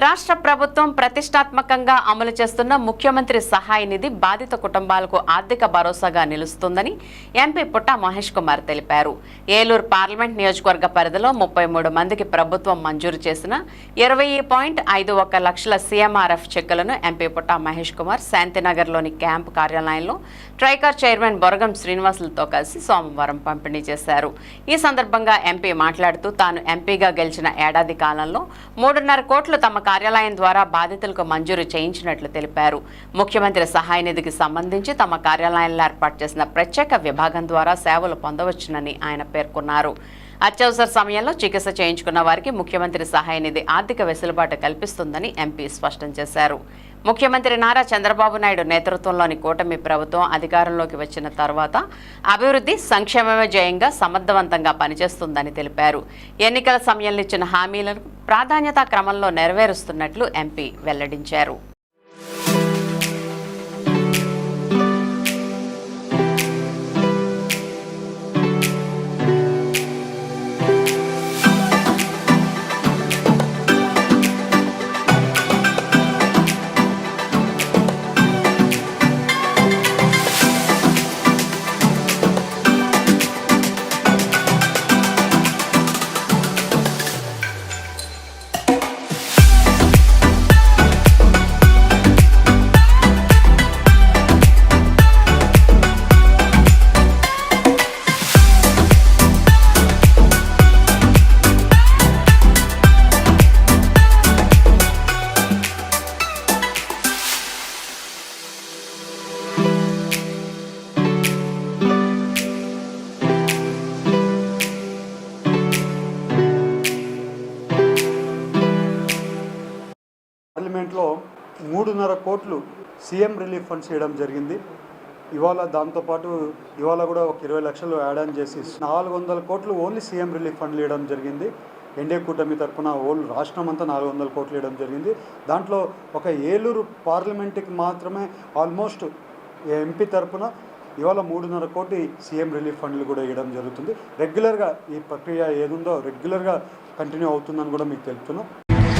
రాష్ట్ర ప్రభుత్వం ప్రతిష్టాత్మకంగా అమలు చేస్తున్న ముఖ్యమంత్రి సహాయ నిధి బాధిత కుటుంబాలకు ఆర్థిక భరోసాగా నిలుస్తుందని ఎంపీ పుట్ట మహేష్ కుమార్ తెలిపారు. ఏలూరు పార్లమెంట్ నియోజకవర్గ పరిధిలో ముప్పై మూడు మందికి ప్రభుత్వం మంజూరు చేసిన ఇరవై పాయింట్ ఐదు లక్షల సీఎంఆర్ఎఫ్ చెక్కులను ఎంపీ పుట్ట మహేష్ కుమార్ శాంతినగర్లోని క్యాంపు కార్యాలయంలో ట్రైకార్ చైర్మన్ బొరగం శ్రీనివాసులతో కలిసి సోమవారం పంపిణీ చేశారు. ఈ సందర్భంగా ఎంపీ మాట్లాడుతూ తాను ఎంపీగా గెలిచిన ఏడాది కాలంలో మూడున్నర కోట్లు తమ కార్యాలయం ద్వారా బాధితులకు మంజూరు చేయించినట్లు తెలిపారు. ముఖ్యమంత్రి సహాయ నిధికి సంబంధించి తమ కార్యాలయంలో ఏర్పాటు చేసిన ప్రత్యేక విభాగం ద్వారా సేవలు పొందవచ్చునని ఆయన పేర్కొన్నారు. అత్యవసర సమయంలో చికిత్స చేయించుకున్న వారికి ముఖ్యమంత్రి సహాయ నిధి ఆర్థిక వెసులుబాటు కల్పిస్తుందని ఎంపీ స్పష్టం చేశారు. ముఖ్యమంత్రి నారా చంద్రబాబు నాయుడు నేతృత్వంలోని కూటమి ప్రభుత్వం అధికారంలోకి వచ్చిన తర్వాత అభివృద్ధి సంక్షేమమే జయంగా సమర్థవంతంగా పనిచేస్తుందని తెలిపారు. ఎన్నికల సమయంలో ఇచ్చిన హామీలను ప్రాధాన్యతా క్రమంలో నెరవేరుస్తున్నట్లు ఎంపీ వెల్లడించారు. మూడున్నర కోట్లు సీఎం రిలీఫ్ ఫండ్స్ ఇవ్వడం జరిగింది. ఇవాళ దాంతోపాటు ఇవాళ కూడా ఒక ఇరవై లక్షలు యాడ్ ఆన్ చేసి నాలుగు వందల కోట్లు ఓన్లీ సీఎం రిలీఫ్ ఫండ్లు ఇవ్వడం జరిగింది. ఎన్డీఏ కూటమి తరఫున ఓల్ రాష్ట్రం అంతా నాలుగు వందల కోట్లు ఇవ్వడం జరిగింది. దాంట్లో ఒక ఏలూరు పార్లమెంట్కి మాత్రమే ఆల్మోస్ట్ ఎంపీ తరఫున ఇవాళ మూడున్నర కోటి సీఎం రిలీఫ్ ఫండ్లు కూడా ఇవ్వడం జరుగుతుంది. రెగ్యులర్గా ఈ ప్రక్రియ ఏదుందో రెగ్యులర్గా కంటిన్యూ అవుతుందని కూడా మీకు తెలుపుతున్నాం.